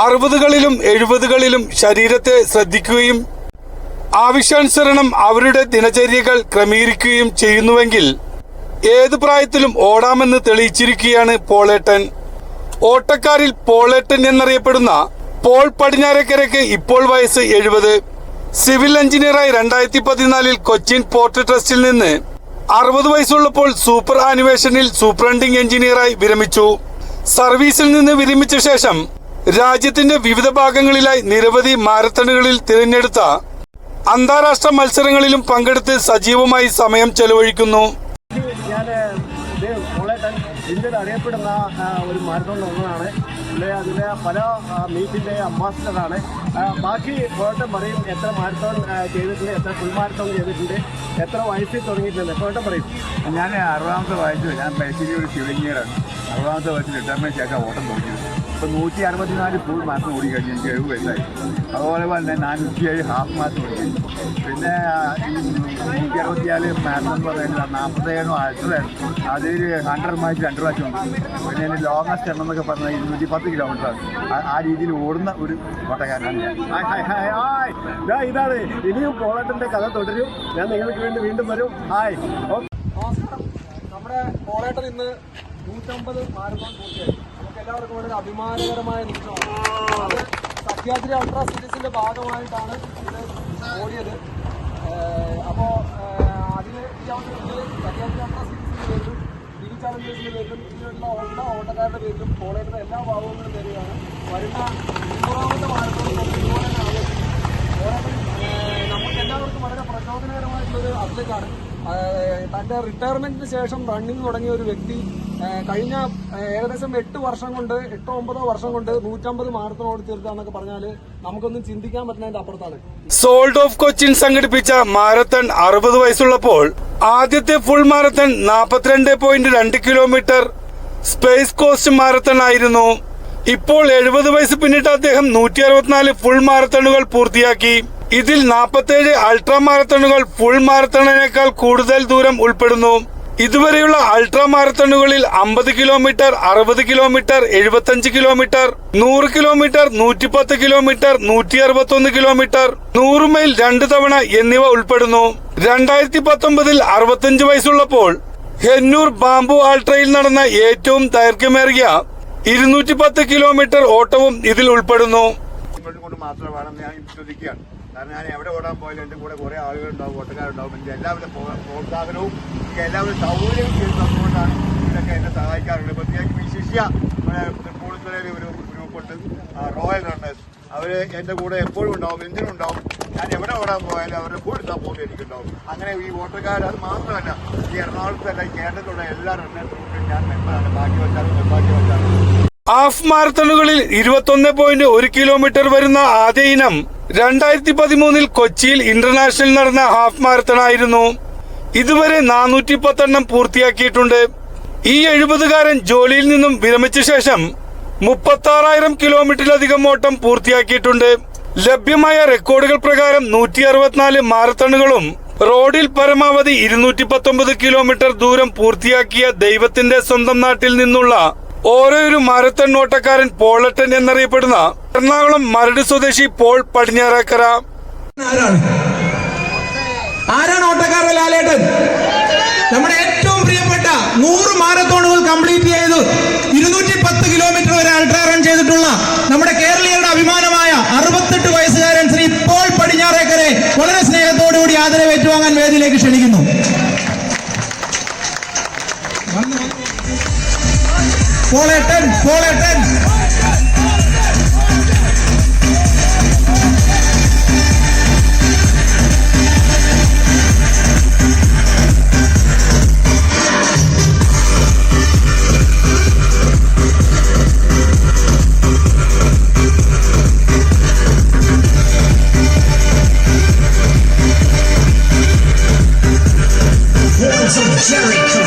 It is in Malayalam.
അറുപതുകളിലും എഴുപതുകളിലും ശരീരത്തെ ശ്രദ്ധിക്കുകയും ആവശ്യാനുസരണം അവരുടെ ദിനചര്യകൾ ക്രമീകരിക്കുകയും ചെയ്യുന്നുവെങ്കിൽ ഏത് പ്രായത്തിലും ഓടാമെന്ന് തെളിയിച്ചിരിക്കുകയാണ് പോളേട്ടൻ. ഓട്ടക്കാരിൽ പോളേട്ടൻ എന്നറിയപ്പെടുന്ന പോൾ പടിഞ്ഞാറക്കരയ്ക്ക് ഇപ്പോൾ വയസ്സ് എഴുപത്. സിവിൽ എഞ്ചിനീയറായി രണ്ടായിരത്തി പതിനാലിൽ കൊച്ചിൻ പോർട്ട് ട്രസ്റ്റിൽ നിന്ന് അറുപത് വയസ്സുള്ളപ്പോൾ സൂപ്പർ ആനിവേഷനിൽ സൂപ്രണ്ടിംഗ് എഞ്ചിനീയറായി വിരമിച്ചു. സർവീസിൽ നിന്ന് വിരമിച്ച ശേഷം രാജ്യത്തിന്റെ വിവിധ ഭാഗങ്ങളിലായി നിരവധി മാരത്തണുകളിൽ തിരഞ്ഞെടുത്ത അന്താരാഷ്ട്ര മത്സരങ്ങളിലും പങ്കെടുത്ത് സജീവമായി സമയം ചെലവഴിക്കുന്നു. ഇന്ത്യയിൽ അറിയപ്പെടുന്ന ഒരു മാരത്തോൺ ഒന്നാണ്. പുള്ളി അതിലെ പല മീറ്റിന്റെ അംബാസിഡറാണ്. ബാക്കി കോട്ടം പറയും എത്ര മാരത്തോൺ ചെയ്തിട്ടുണ്ട് എത്ര ഫുൾ മാരത്തോൺ ചെയ്തിട്ടുണ്ട് എത്ര വയസ്സിൽ തുടങ്ങിയിട്ടുണ്ട്. കോട്ടം പറയും. ഞാൻ അറുപതാമത്തെ വയസ്സിൽ ഞാൻ പൈസ ഒരു സിവിൽ എഞ്ചിനീയറാണ് അറുപതാമത്തെ വയസ്സിൽ റിട്ടയർമെന്റ് ശേഷം ഓട്ടം തുടങ്ങിയത്. ഇപ്പോൾ നൂറ്റി അറുപത്തിനാല് ഫുൾ മാസം ഓടി കഴിഞ്ഞു എനിക്ക് എഴുപത് വയസ്സായി. അതുപോലെ തന്നെ നാനൂറ്റിയേഴ് ഹാഫ് മാസം ഓടി കഴിഞ്ഞു. പിന്നെ നൂറ്റി അറുപത്തിനാല് മാസം എന്ന് പറയുന്നത് നാൽപ്പത്തേഴോ അൾട്രയാണ് അതൊരു ഹൺഡ്രഡ് മാച്ച് രണ്ട് പ്രാവശ്യം ഉണ്ട്. പിന്നെ എന്റെ ലോങ്ങസ്റ്റ് എണ്ണം എന്നൊക്കെ പറഞ്ഞാൽ ഇരുന്നൂറ്റി പത്ത് കിലോമീറ്ററാണ് ആ- ആ രീതിയിൽ ഓടുന്ന ഒരു ഓട്ടക്കാരനാണ് ഞാൻ. ഇതാണ്. ഇനിയും പോളട്ടിന്റെ കഥ തുടരും. ഞാൻ നിങ്ങൾക്ക് വേണ്ടി വീണ്ടും വരും. ഹായ്. നമസ്കാരം നമ്മുടെ പോളേട്ടൻ ഇന്ന് നൂറ്റമ്പത് മാരത്തോൺ പൂർത്തിയായി. എല്ലാവർക്കും വളരെ അഭിമാനകരമായ നിമിഷമാണ്. അത് അൾട്രാ സീരീസിന്റെ ഭാഗമായിട്ടാണ് ഇത് ഓടിയത്. അപ്പോൾ അതിന് ഈ അവസരത്തിൽ സഹ്യാദ്രി അൾട്രാ സീരീസിന്റെ പേരിലും ടിവി ചാലഞ്ചേഴ്സിന്റെ പേരിലും ഇതിലുള്ള എല്ലാ ഓട്ടക്കാരുടെ പേരിലും കോളേജിലെ എല്ലാ ഭാഗങ്ങളും പേരുകയാണ് വരുന്ന മാരത്തോൺ നമുക്ക് ഇതുപോലെ നമുക്ക് എല്ലാവർക്കും വളരെ പ്രചോദനകരമായിട്ടുള്ളൊരു അത്ലറ്റാണ് തന്റെ റിട്ടയർമെന്റിന് ശേഷം റണ്ണിങ് തുടങ്ങിയ ഒരു വ്യക്തി കഴിഞ്ഞ ഏകദേശം എട്ട് വർഷം കൊണ്ട് എട്ടോ ഒമ്പതോ വർഷം കൊണ്ട് നൂറ്റമ്പത് മാരത്തോൺ ഓടി തീർത്താന്നൊക്കെ പറഞ്ഞാൽ നമുക്കൊന്നും ചിന്തിക്കാൻ പറ്റുന്നതിന്റെ അപ്പുറത്താണ്. സോൾഡ് ഓഫ് കൊച്ചിൻ സംഘടിപ്പിച്ച മാരത്തൺ അറുപത് വയസ്സുള്ളപ്പോൾ ആദ്യത്തെ ഫുൾ മാരത്തൺ നാൽപ്പത്തിരണ്ട് പോയിന്റ് രണ്ട് കിലോമീറ്റർ സ്പേസ് കോസ്റ്റ് മാരത്തൺ ആയിരുന്നു. ഇപ്പോൾ എഴുപത് വയസ്സ് പിന്നിട്ട് അദ്ദേഹം നൂറ്റി അറുപത്തിനാല് ഫുൾ മാരത്തണുകൾ പൂർത്തിയാക്കി. ഇതിൽ നാൽപ്പത്തേഴ് അൾട്രാ മാരത്തണുകൾ ഫുൾ മാരത്തണിനേക്കാൾ കൂടുതൽ ദൂരം ഉൾപ്പെടുന്നു. ഇതുവരെയുള്ള അൾട്രാ മാരത്തണുകളിൽ അമ്പത് കിലോമീറ്റർ അറുപത് കിലോമീറ്റർ എഴുപത്തഞ്ച് കിലോമീറ്റർ നൂറ് കിലോമീറ്റർ നൂറ്റിപ്പത്ത് കിലോമീറ്റർ നൂറ്റി അറുപത്തൊന്ന് കിലോമീറ്റർ നൂറ് മൈൽ രണ്ട് തവണ എന്നിവ ഉൾപ്പെടുന്നു. രണ്ടായിരത്തി പത്തൊമ്പതിൽ അറുപത്തഞ്ച് വയസ്സുള്ളപ്പോൾ ഹെന്നൂർ ബാംബു ആൾട്രയിൽ നടന്ന ഏറ്റവും ദൈർഘ്യമേറിയ ഇരുന്നൂറ്റി പത്ത് കിലോമീറ്റർ ഓട്ടവും ഇതിൽ ഉൾപ്പെടുന്നു. ഇങ്ങോട്ടും കൊണ്ട് മാത്രം വേണമെന്ന് ഞാൻ വിശ്വസിക്കുകയാണ്. കാരണം ഞാൻ എവിടെ ഓടാൻ പോയാലും എന്റെ കൂടെ കുറേ ആളുകളുണ്ടാവും ഓട്ടക്കാരുണ്ടാവും. എനിക്ക് എല്ലാവരുടെ പ്രോ- പ്രോത്സാഹനവും എനിക്ക് എല്ലാവരും സൗകര്യം ചെയ്ത് തന്നുകൊണ്ടാണ് ഇതൊക്കെ എന്നെ സഹായിക്കാറുള്ളത്. പ്രത്യേകിച്ച് വിശിഷ്യ ശിഷ്യ നമ്മുടെ തൃപ്പൂണിത്തുറയിൽ ഒരു ഗ്രൂപ്പുണ്ട് റോയൽ റണ്ണേഴ്സ്. അവർ എന്റെ കൂടെ എപ്പോഴും ഉണ്ടാവും എന്തിനും ഉണ്ടാവും ഞാൻ എവിടെ ഓടാൻ പോയാലും അവരുടെ കൂടെ സപ്പോർട്ട് എനിക്കുണ്ടാവും. അങ്ങനെ ഈ ഓട്ടക്കാർ അത് മാത്രമല്ല ഈ എറണാകുളത്തല്ല കേരളത്തിലുള്ള എല്ലാ റണ്ണേഴ്സ് ഗ്രൂപ്പിലും ഞാൻ മെമ്പറാണ്. ബാക്കി വെച്ചാലും ബാക്കി വെച്ചാലും ഹാഫ് മാരത്തണുകളിൽ ഇരുപത്തൊന്ന് പോയിന്റ് ഒരു കിലോമീറ്റർ വരുന്ന ആദ്യ ഇനം രണ്ടായിരത്തി പതിമൂന്നിൽ കൊച്ചിയിൽ ഇന്റർനാഷണൽ നടന്ന ഹാഫ് മാരത്തണായിരുന്നു ഇതുവരെ നാനൂറ്റി പത്തെണ്ണം പൂർത്തിയാക്കിയിട്ടുണ്ട്. ഈ എഴുപതുകാരൻ ജോലിയിൽ നിന്നും വിരമിച്ച ശേഷം മുപ്പത്തി ആറായിരം കിലോമീറ്ററിലധികം ഓട്ടം പൂർത്തിയാക്കിയിട്ടുണ്ട്. ലഭ്യമായ റെക്കോർഡുകൾ പ്രകാരം നൂറ്റി അറുപത്തിനാല് മാരത്തണുകളും റോഡിൽ പരമാവധി ഇരുന്നൂറ്റി പത്തൊമ്പത് കിലോമീറ്റർ ദൂരം പൂർത്തിയാക്കിയ ദൈവത്തിന്റെ സ്വന്തം നാട്ടിൽ നിന്നുള്ള ഓരോരു മാരത്തൺ ഓട്ടക്കാരൻ പോളട്ടൻ എന്നറിയപ്പെടുന്ന എറണാകുളം മരട് സ്വദേശി പോൾ പടിഞ്ഞാറക്കര. ആരാണ്? ആരാണ് ഓട്ടക്കാരൻ ലാലേട്ടൻ? നമ്മുടെ ഏറ്റവും പ്രിയപ്പെട്ട നൂറ് മാരത്തോണുകൾ കംപ്ലീറ്റ് ചെയ്ത്. ഇരുന്നൂറ്റി പത്ത് കിലോമീറ്റർ വരെ അൾട്രാ റൺ ചെയ്തിട്ടുള്ള നമ്മുടെ കേരളീയരുടെ അഭിമാനമായ അറുപത്തെട്ട് വയസ്സുകാരൻ ശ്രീ പോൾ പടിഞ്ഞാറേക്കരെ വളരെ സ്നേഹത്തോടുകൂടി ആദരവ് ഏറ്റുവാങ്ങാൻ വേദിയിലേക്ക് ക്ഷണിക്കുന്നു. Bulletin, bulletin. Jerry Curry.